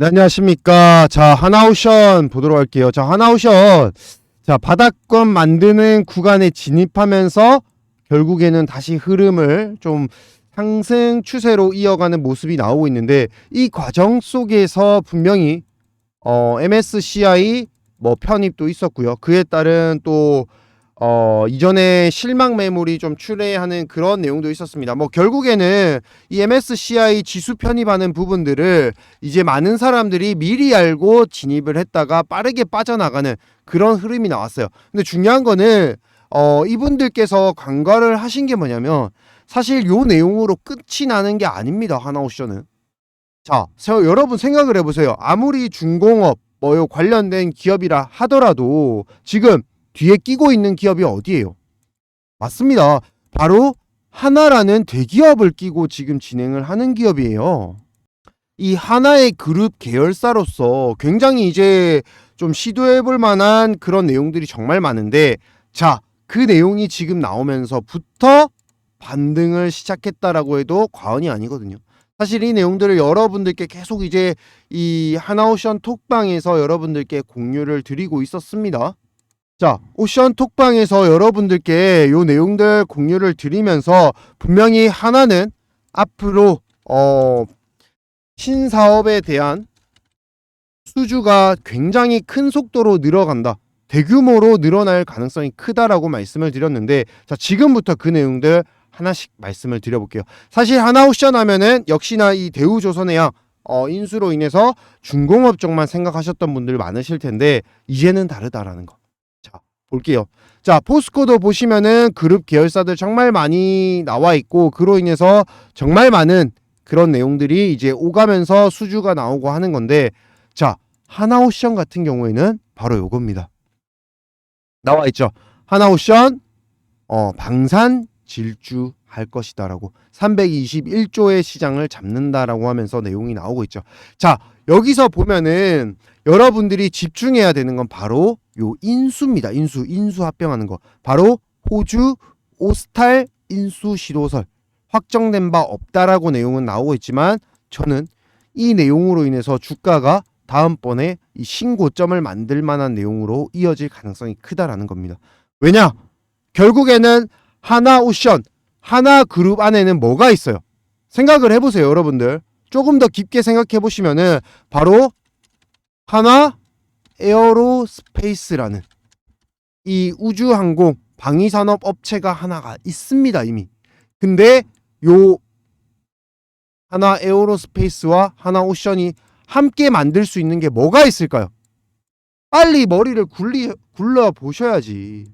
네, 안녕하십니까. 자, 하나오션 보도록 할게요. 자, 하나오션. 자, 바닥권 만드는 구간에 진입하면서 결국에는 다시 흐름을 좀 상승 추세로 이어가는 모습이 나오고 있는데 이 과정 속에서 분명히 어, MSCI 뭐 편입도 있었고요. 그에 따른 또 어, 이전에 실망 매물이 좀 출회하는 그런 내용도 있었습니다. 뭐 결국에는 이 MSCI 지수 편입하는 부분들을 이제 많은 사람들이 미리 알고 진입을 했다가 빠르게 빠져나가는 그런 흐름이 나왔어요. 근데 중요한 거는 어, 이분들께서 간과를 하신 게 뭐냐면 사실 요 내용으로 끝이 나는 게 아닙니다. 하나옵션은. 자, 서- 여러분 생각을 해보세요. 아무리 중공업 뭐요 관련된 기업이라 하더라도 지금 뒤에 끼고 있는 기업이 어디예요? 맞습니다. 바로 하나라는 대기업을 끼고 지금 진행을 하는 기업이에요. 이 하나의 그룹 계열사로서 굉장히 이제 좀 시도해 볼 만한 그런 내용들이 정말 많은데 자, 그 내용이 지금 나오면서부터 반등을 시작했다라고 해도 과언이 아니거든요. 사실 이 내용들을 여러분들께 계속 이제 이 하나오션 톡방에서 여러분들께 공유를 드리고 있었습니다. 자, 오션 톡방에서 여러분들께 요 내용들 공유를 드리면서 분명히 하나는 앞으로 어 신사업에 대한 수주가 굉장히 큰 속도로 늘어간다. 대규모로 늘어날 가능성이 크다라고 말씀을 드렸는데 자, 지금부터 그 내용들 하나씩 말씀을 드려볼게요. 사실 하나오션 하면은 역시나 이 대우조선해양 어, 인수로 인해서 중공업 쪽만 생각하셨던 분들 많으실 텐데 이제는 다르다라는 거. 자, 볼게요. 자, 포스코도 보시면은 그룹 계열사들 정말 많이 나와 있고 그로 인해서 정말 많은 그런 내용들이 이제 오가면서 수주가 나오고 하는 건데 자, 하나오션 같은 경우에는 바로 요겁니다. 나와 있죠. 하나오션 어, 방산 질주 할 것이다라고 321조의 시장을 잡는다라고 하면서 내용이 나오고 있죠. 자, 여기서 보면은 여러분들이 집중해야 되는 건 바로 요 인수입니다. 인수, 인수 합병하는 거. 바로 호주 오스탈 인수 시도설 확정된 바 없다라고 내용은 나오고 있지만 저는 이 내용으로 인해서 주가가 다음번에 이 신고점을 만들 만한 내용으로 이어질 가능성이 크다라는 겁니다. 왜냐? 결국에는 하나 오션, 하나 그룹 안에는 뭐가 있어요? 생각을 해보세요, 여러분들. 조금 더 깊게 생각해 보시면은 바로 하나 에어로스페이스라는 이 우주항공 방위산업 업체가 하나가 있습니다, 이미. 근데 요 하나 에어로스페이스와 하나 오션이 함께 만들 수 있는 게 뭐가 있을까요? 빨리 머리를 굴리, 굴러 보셔야지.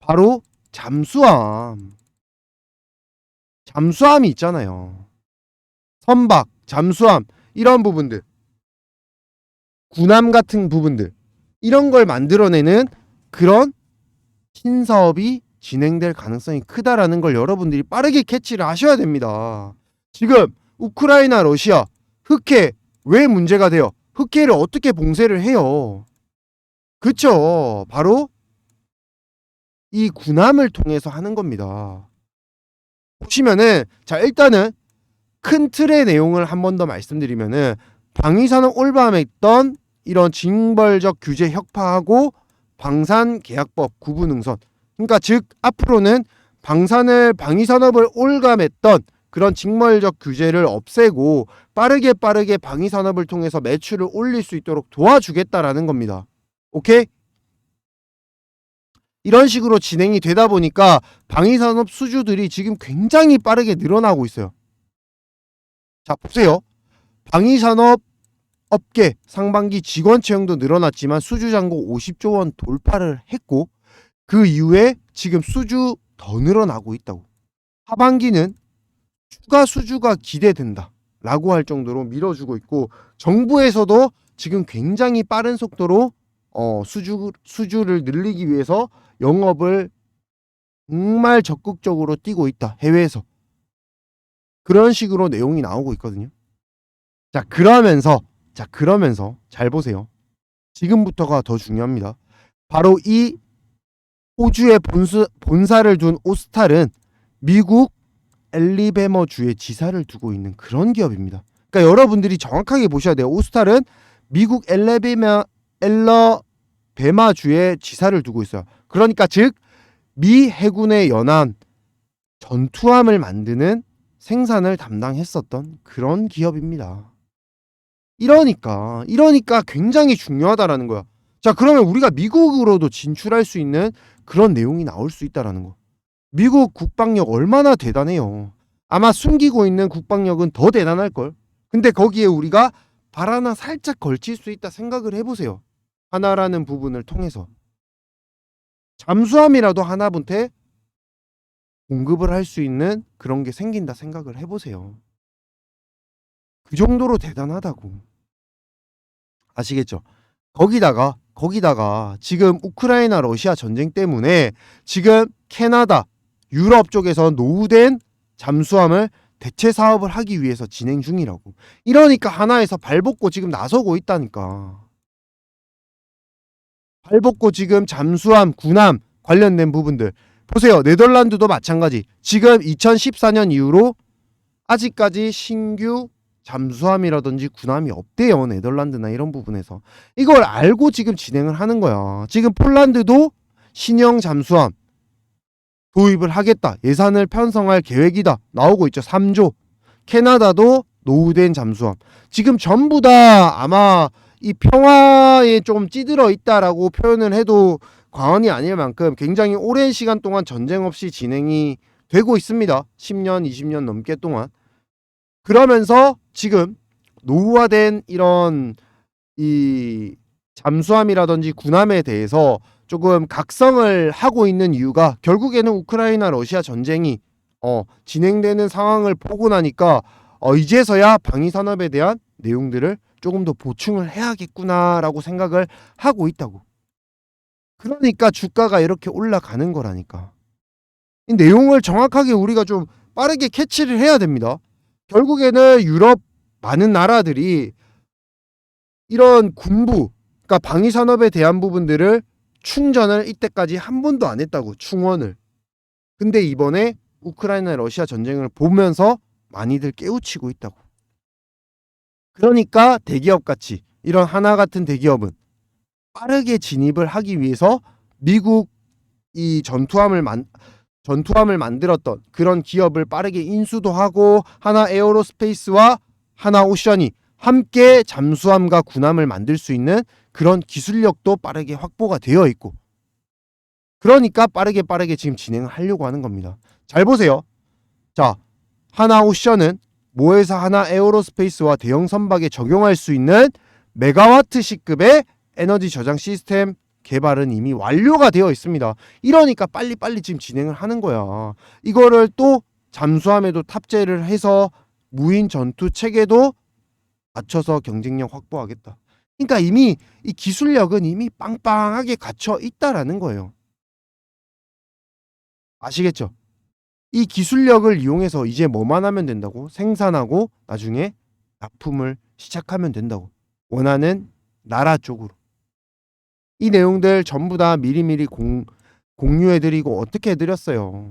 바로 잠수함. 잠수함이 있잖아요. 선박, 잠수함, 이런 부분들. 군함 같은 부분들. 이런 걸 만들어내는 그런 신사업이 진행될 가능성이 크다라는 걸 여러분들이 빠르게 캐치를 하셔야 됩니다. 지금 우크라이나, 러시아, 흑해 왜 문제가 돼요? 흑해를 어떻게 봉쇄를 해요? 그쵸. 바로 이 군함을 통해서 하는 겁니다. 보시면은 자 일단은 큰 틀의 내용을 한 번 더 말씀드리면은 방위산업 올바함에 있던 이런 징벌적 규제 혁파하고 방산 계약법 구분 능선 그러니까 즉 앞으로는 방산을 방위 산업을 올감했던 그런 징벌적 규제를 없애고 빠르게 빠르게 방위 산업을 통해서 매출을 올릴 수 있도록 도와주겠다라는 겁니다. 오케이? 이런 식으로 진행이 되다 보니까 방위 산업 수주들이 지금 굉장히 빠르게 늘어나고 있어요. 자, 보세요. 방위 산업 업계 상반기 직원 채용도 늘어났지만 수주 잔고 50조 원 돌파를 했고 그 이후에 지금 수주 더 늘어나고 있다고. 하반기는 추가 수주가 기대된다. 라고 할 정도로 밀어주고 있고 정부에서도 지금 굉장히 빠른 속도로 어, 수주 수주를 늘리기 위해서 영업을 정말 적극적으로 뛰고 있다. 해외에서. 그런 식으로 내용이 나오고 있거든요. 자, 그러면서 자, 그러면서 잘 보세요. 지금부터가 더 중요합니다. 바로 이 호주에 본수, 본사를 둔 오스탈은 미국 엘리베머 주에 지사를 두고 있는 그런 기업입니다. 그러니까 여러분들이 정확하게 보셔야 돼요. 오스탈은 미국 엘레베마 엘러베마주에 지사를 두고 있어요. 그러니까 즉 미 해군의 연안 전투함을 만드는 생산을 담당했었던 그런 기업입니다. 이러니까 이러니까 굉장히 중요하다라는 거야. 자, 그러면 우리가 미국으로도 진출할 수 있는 그런 내용이 나올 수 있다라는 거. 미국 국방력 얼마나 대단해요. 아마 숨기고 있는 국방력은 더 대단할 걸. 근데 거기에 우리가 발 하나 살짝 걸칠 수 있다 생각을 해보세요. 하나라는 부분을 통해서 잠수함이라도 하나분테 공급을 할 수 있는 그런 게 생긴다 생각을 해보세요. 그 정도로 대단하다고. 아시겠죠? 거기다가 거기다가 지금 우크라이나 러시아 전쟁 때문에 지금 캐나다, 유럽 쪽에서 노후된 잠수함을 대체 사업을 하기 위해서 진행 중이라고. 이러니까 하나에서 발벗고 지금 나서고 있다니까. 발벗고 지금 잠수함, 군함 관련된 부분들 보세요. 네덜란드도 마찬가지. 지금 2014년 이후로 아직까지 신규 잠수함이라든지 군함이 없대요. 네덜란드나 이런 부분에서. 이걸 알고 지금 진행을 하는 거야. 지금 폴란드도 신형 잠수함 도입을 하겠다. 예산을 편성할 계획이다. 나오고 있죠. 3조. 캐나다도 노후된 잠수함. 지금 전부 다 아마 이 평화에 좀 찌들어 있다라고 표현을 해도 과언이 아닐 만큼 굉장히 오랜 시간 동안 전쟁 없이 진행이 되고 있습니다. 10년, 20년 넘게 동안. 그러면서 지금 노후화된 이런 이 잠수함이라든지 군함에 대해서 조금 각성을 하고 있는 이유가 결국에는 우크라이나 러시아 전쟁이 어, 진행되는 상황을 보고 나니까 어, 이제서야 방위 산업에 대한 내용들을 조금 더 보충을 해야겠구나라고 생각을 하고 있다고. 그러니까 주가가 이렇게 올라가는 거라니까. 이 내용을 정확하게 우리가 좀 빠르게 캐치를 해야 됩니다. 결국에는 유럽 많은 나라들이 이런 군부, 그러니까 방위 산업에 대한 부분들을 충전을 이때까지 한 번도 안 했다고 충원을. 근데 이번에 우크라이나 러시아 전쟁을 보면서 많이들 깨우치고 있다고. 그러니까 대기업 같이 이런 하나 같은 대기업은 빠르게 진입을 하기 위해서 미국 이 전투함을 만 전투함을 만들었던 그런 기업을 빠르게 인수도 하고 하나 에어로스페이스와 하나 오션이 함께 잠수함과 군함을 만들 수 있는 그런 기술력도 빠르게 확보가 되어 있고 그러니까 빠르게 빠르게 지금 진행을 하려고 하는 겁니다. 잘 보세요. 자, 하나 오션은 모회사 하나 에어로스페이스와 대형 선박에 적용할 수 있는 메가와트시급의 에너지 저장 시스템 개발은 이미 완료가 되어 있습니다. 이러니까 빨리빨리 지금 진행을 하는 거야. 이거를 또 잠수함에도 탑재를 해서 무인 전투 체계도 맞춰서 경쟁력 확보하겠다. 그러니까 이미 이 기술력은 이미 빵빵하게 갖춰 있다라는 거예요. 아시겠죠? 이 기술력을 이용해서 이제 뭐만 하면 된다고? 생산하고 나중에 납품을 시작하면 된다고. 원하는 나라 쪽으로. 이 내용들 전부 다 미리미리 공, 공유해드리고 어떻게 해드렸어요.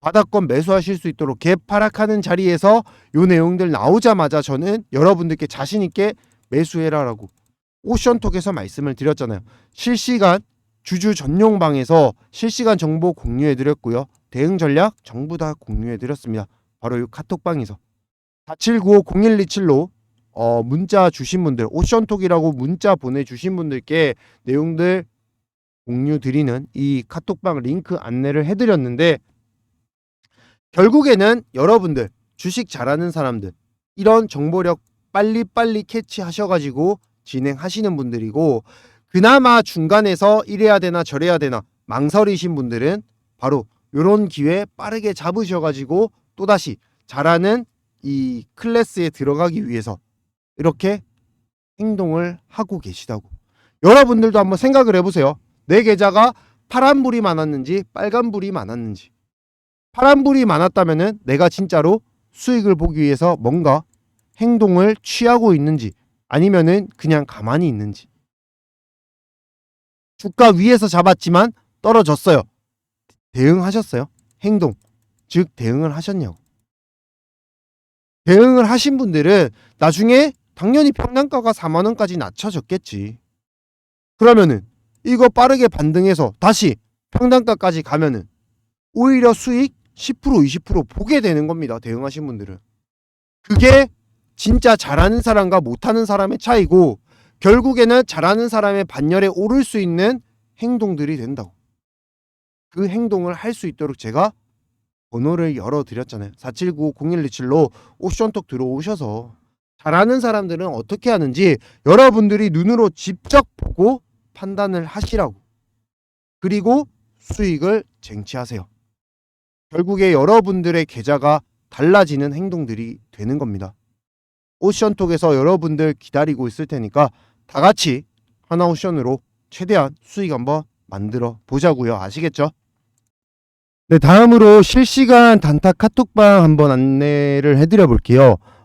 바닥권 매수하실 수 있도록 개파락하는 자리에서 요 내용들 나오자마자 저는 여러분들께 자신 있게 매수해라라고 오션톡에서 말씀을 드렸잖아요. 실시간 주주 전용방에서 실시간 정보 공유해 드렸고요. 대응 전략 전부 다 공유해 드렸습니다. 바로 이 카톡방에서 47950127로 어, 문자 주신 분들 오션톡이라고 문자 보내주신 분들께 내용들 공유 드리는 이 카톡방 링크 안내를 해드렸는데 결국에는 여러분들 주식 잘하는 사람들 이런 정보력 빨리빨리 캐치하셔가지고 진행하시는 분들이고 그나마 중간에서 이래야 되나 저래야 되나 망설이신 분들은 바로 요런 기회 빠르게 잡으셔가지고 또다시 잘하는 이 클래스에 들어가기 위해서 이렇게 행동을 하고 계시다고. 여러분들도 한번 생각을 해보세요. 내 계좌가 파란불이 많았는지 빨간불이 많았는지. 파란불이 많았다면은 내가 진짜로 수익을 보기 위해서 뭔가 행동을 취하고 있는지 아니면은 그냥 가만히 있는지. 주가 위에서 잡았지만 떨어졌어요. 대응하셨어요? 행동. 즉 대응을 하셨냐고. 대응을 하신 분들은 나중에 당연히 평단가가 4만 원까지 낮춰졌겠지. 그러면은 이거 빠르게 반등해서 다시 평단가까지 가면은 오히려 수익 10% 20% 보게 되는 겁니다. 대응하신 분들은. 그게 진짜 잘하는 사람과 못하는 사람의 차이고 결국에는 잘하는 사람의 반열에 오를 수 있는 행동들이 된다고. 그 행동을 할 수 있도록 제가 번호를 열어드렸잖아요. 479-0127로 옵션톡 들어오셔서 잘하는 사람들은 어떻게 하는지 여러분들이 눈으로 직접 보고 판단을 하시라고. 그리고 수익을 쟁취하세요. 결국에 여러분들의 계좌가 달라지는 행동들이 되는 겁니다. 오션톡에서 여러분들 기다리고 있을 테니까 다 같이 하나 오션으로 최대한 수익 한번 만들어 보자고요. 아시겠죠? 네, 다음으로 실시간 단타 카톡방 한번 안내를 해드려 볼게요.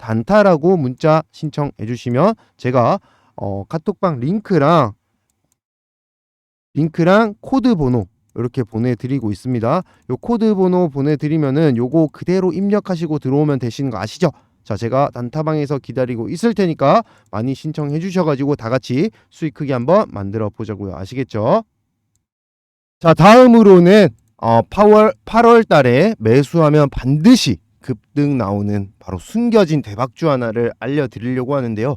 단타라고 문자 신청해 주시면 제가 어, 카톡방 링크랑 링크랑 코드 번호 이렇게 보내드리고 있습니다. 요 코드 번호 보내드리면은 요거 그대로 입력하시고 들어오면 되시는 거 아시죠? 자, 제가 단타방에서 기다리고 있을 테니까 많이 신청해 주셔가지고 다 같이 수익 크게 한번 만들어 보자고요. 아시겠죠? 자, 다음으로는 어, 8월 8월 달에 매수하면 반드시 급등 나오는 바로 숨겨진 대박주 하나를 알려드리려고 하는데요.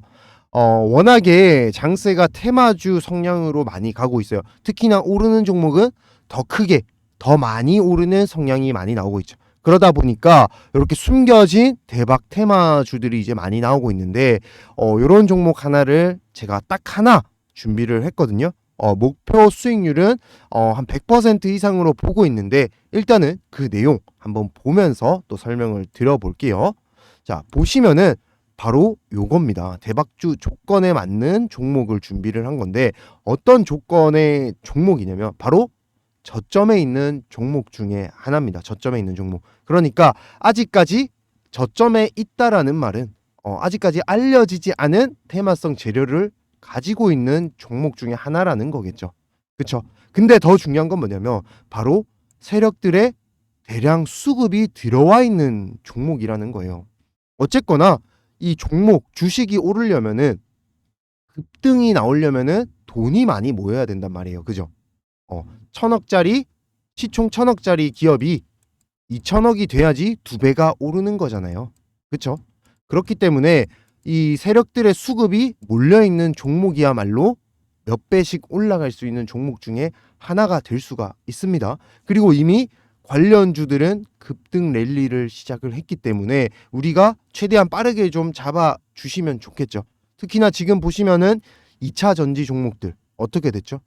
어, 워낙에 장세가 테마주 성향으로 많이 가고 있어요. 특히나 오르는 종목은 더 크게, 더 많이 오르는 성향이 많이 나오고 있죠. 그러다 보니까 이렇게 숨겨진 대박 테마주들이 이제 많이 나오고 있는데, 어, 이런 종목 하나를 제가 딱 하나 준비를 했거든요. 어, 목표 수익률은 어, 한 100% 이상으로 보고 있는데, 일단은 그 내용 한번 보면서 또 설명을 드려볼게요. 자, 보시면은 바로 요겁니다. 대박주 조건에 맞는 종목을 준비를 한 건데 어떤 조건의 종목이냐면 바로 저점에 있는 종목 중에 하나입니다. 저점에 있는 종목. 그러니까 아직까지 저점에 있다라는 말은 어, 아직까지 알려지지 않은 테마성 재료를 가지고 있는 종목 중에 하나라는 거겠죠. 그렇죠? 근데 더 중요한 건 뭐냐면 바로 세력들의 대량 수급이 들어와 있는 종목이라는 거예요. 어쨌거나 이 종목 주식이 오르려면은 급등이 나오려면은 돈이 많이 모여야 된단 말이에요. 그죠? 어, 천억짜리 시총 천억짜리 기업이 2천억이 돼야지 두 배가 오르는 거잖아요. 그렇죠? 그렇기 때문에 이 세력들의 수급이 몰려 있는 종목이야말로 몇 배씩 올라갈 수 있는 종목 중에 하나가 될 수가 있습니다. 그리고 이미 관련주들은 급등 랠리를 시작을 했기 때문에 우리가 최대한 빠르게 좀 잡아 주시면 좋겠죠. 특히나 지금 보시면은 2차 전지 종목들 어떻게 됐죠?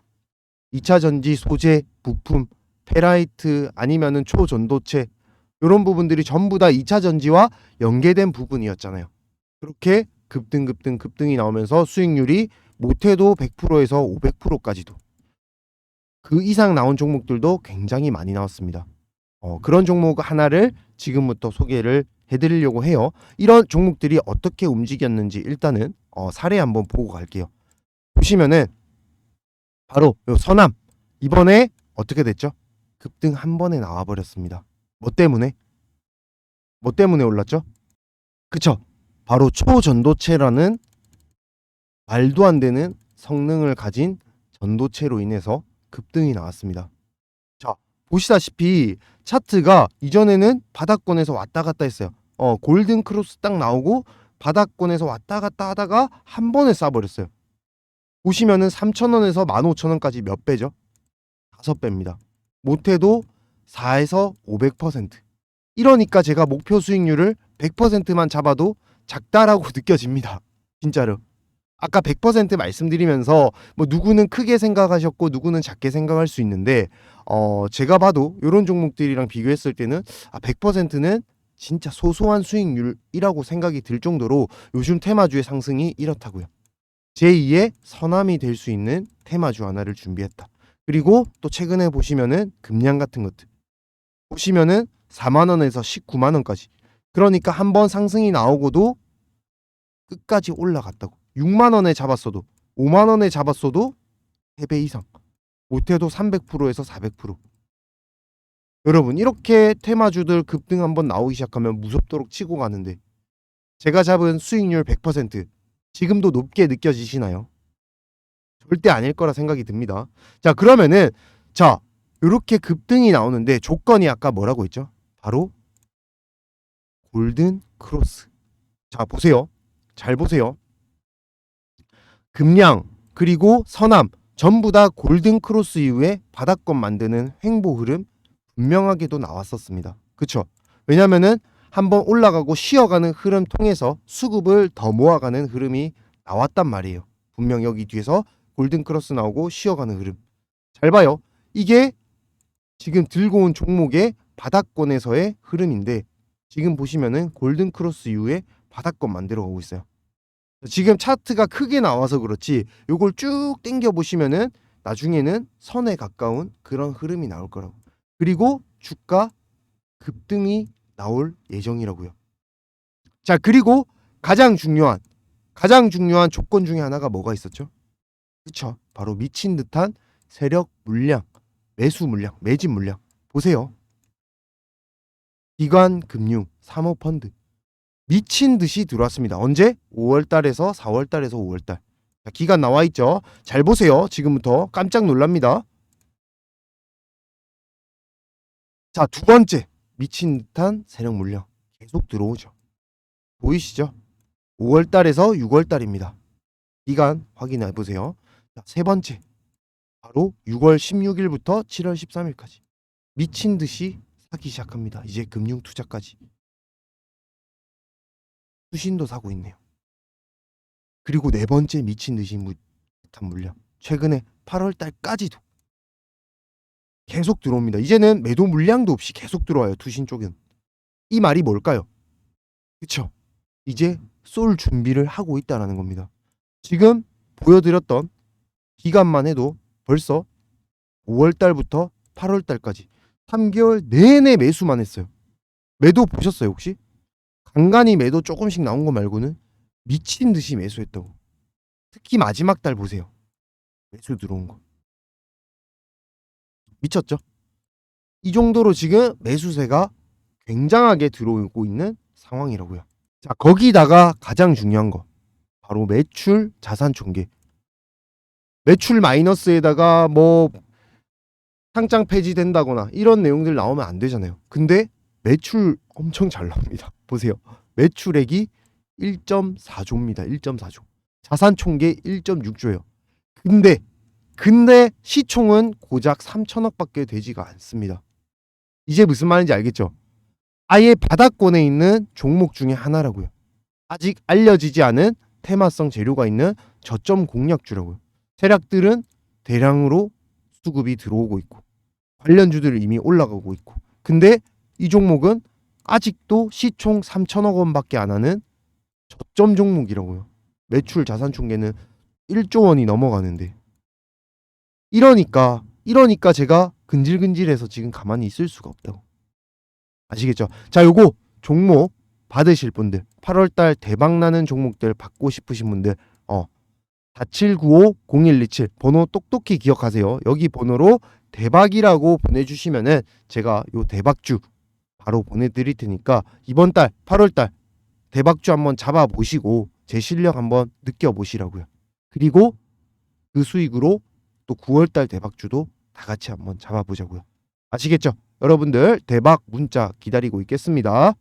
2차 전지 소재, 부품, 페라이트 아니면은 초전도체 이런 부분들이 전부 다 2차 전지와 연계된 부분이었잖아요. 그렇게 급등 급등 급등이 나오면서 수익률이 못해도 100%에서 500%까지도 그 이상 나온 종목들도 굉장히 많이 나왔습니다. 어, 그런 종목 하나를 지금부터 소개를 해드리려고 해요. 이런 종목들이 어떻게 움직였는지 일단은 어, 사례 한번 보고 갈게요. 보시면은 바로 요 서남 이번에 어떻게 됐죠? 급등 한 번에 나와 버렸습니다. 뭐 때문에? 뭐 때문에 올랐죠? 그쵸? 바로 초전도체라는 말도 안 되는 성능을 가진 전도체로 인해서 급등이 나왔습니다. 자, 보시다시피 차트가 이전에는 바닥권에서 왔다 갔다 했어요. 어, 골든 크로스 딱 나오고 바닥권에서 왔다 갔다 하다가 한 번에 쏴버렸어요. 보시면은 3,000원에서 15,000원까지 몇 배죠? 다섯 배입니다. 못해도 4에서 500%. 이러니까 제가 목표 수익률을 100%만 잡아도 작다라고 느껴집니다. 진짜로. 아까 100% 말씀드리면서 뭐 누구는 크게 생각하셨고 누구는 작게 생각할 수 있는데 어 제가 봐도 이런 종목들이랑 비교했을 때는 아 100%는 진짜 소소한 수익률이라고 생각이 들 정도로 요즘 테마주의 상승이 이렇다고요. 제2의 서남이 될 수 있는 테마주 하나를 준비했다. 그리고 또 최근에 보시면은 금량 같은 것들 보시면은 4만 원에서 19만 원까지. 그러니까 한 번 상승이 나오고도 끝까지 올라갔다고. 6만 원에 잡았어도 5만 원에 잡았어도 3배 이상. 못해도 300%에서 400%. 여러분 이렇게 테마주들 급등 한번 나오기 시작하면 무섭도록 치고 가는데 제가 잡은 수익률 100% 지금도 높게 느껴지시나요? 절대 아닐 거라 생각이 듭니다. 자 그러면은 자 이렇게 급등이 나오는데 조건이 아까 뭐라고 했죠? 바로 골든 크로스. 자 보세요. 잘 보세요. 금량 그리고 서남 전부 다 골든 크로스 이후에 바닥권 만드는 횡보 흐름 분명하게도 나왔었습니다. 그쵸? 왜냐면은 한번 올라가고 쉬어가는 흐름 통해서 수급을 더 모아가는 흐름이 나왔단 말이에요. 분명 여기 뒤에서 골든 크로스 나오고 쉬어가는 흐름. 잘 봐요. 이게 지금 들고 온 종목의 바닥권에서의 흐름인데 지금 보시면은 골든 크로스 이후에 바닥권 만들어 가고 있어요. 지금 차트가 크게 나와서 그렇지 요걸 쭉 당겨 보시면은 나중에는 선에 가까운 그런 흐름이 나올 거라고. 그리고 주가 급등이 나올 예정이라고요. 자, 그리고 가장 중요한 가장 중요한 조건 중에 하나가 뭐가 있었죠? 그쵸? 바로 미친 듯한 세력 물량, 매수 물량, 매집 물량. 보세요. 기관 금융, 사모펀드 미친 듯이 들어왔습니다. 언제? 5월 달에서 4월 달에서 5월 달. 자, 기간 나와 있죠. 잘 보세요. 지금부터 깜짝 놀랍니다. 자, 두 번째. 미친 듯한 세력 물량 계속 들어오죠. 보이시죠? 5월 달에서 6월 달입니다. 기간 확인해 보세요. 자, 세 번째. 바로 6월 16일부터 7월 13일까지 미친 듯이 사기 시작합니다. 이제 금융 투자까지. 수신도 사고 있네요. 그리고 네 번째 미친 듯이 무- 듯한 물량. 최근에 8월 달까지도 계속 들어옵니다. 이제는 매도 물량도 없이 계속 들어와요. 투신 쪽은. 이 말이 뭘까요? 그쵸? 이제 쏠 준비를 하고 있다라는 겁니다. 지금 보여드렸던 기간만 해도 벌써 5월 달부터 8월 달까지 3개월 내내 매수만 했어요. 매도 보셨어요 혹시? 간간히 매도 조금씩 나온 거 말고는 미친 듯이 매수했다고. 특히 마지막 달 보세요. 매수 들어온 거. 미쳤죠? 이 정도로 지금 매수세가 굉장하게 들어오고 있는 상황이라고요. 자, 거기다가 가장 중요한 거. 바로 매출 자산 총계. 매출 마이너스에다가 뭐 상장 폐지된다거나 이런 내용들 나오면 안 되잖아요. 근데 매출 엄청 잘 나옵니다. 보세요. 매출액이 1.4조입니다. 1.4조. 자산 총계 1.6조예요. 근데 근데 시총은 고작 3천억밖에 되지가 않습니다. 이제 무슨 말인지 알겠죠? 아예 바닥권에 있는 종목 중에 하나라고요. 아직 알려지지 않은 테마성 재료가 있는 저점 공략주라고요. 세력들은 대량으로 수급이 들어오고 있고 관련주들은 이미 올라가고 있고 근데 이 종목은 아직도 시총 3천억 원밖에 안 하는 저점 종목이라고요. 매출 자산 총계는 1조 원이 넘어가는데 이러니까 이러니까 제가 근질근질해서 지금 가만히 있을 수가 없다고. 아시겠죠? 자, 요거 종목 받으실 분들 8월 달 대박 나는 종목들 받고 싶으신 분들 어 4795-0127 번호 똑똑히 기억하세요. 여기 번호로 대박이라고 보내주시면은 제가 요 대박주 바로 보내드릴 테니까 이번 달 8월 달 대박주 한번 잡아보시고 제 실력 한번 느껴보시라고요. 그리고 그 수익으로 또 9월 달 대박주도 다 같이 한번 잡아보자고요. 아시겠죠? 여러분들 대박 문자 기다리고 있겠습니다.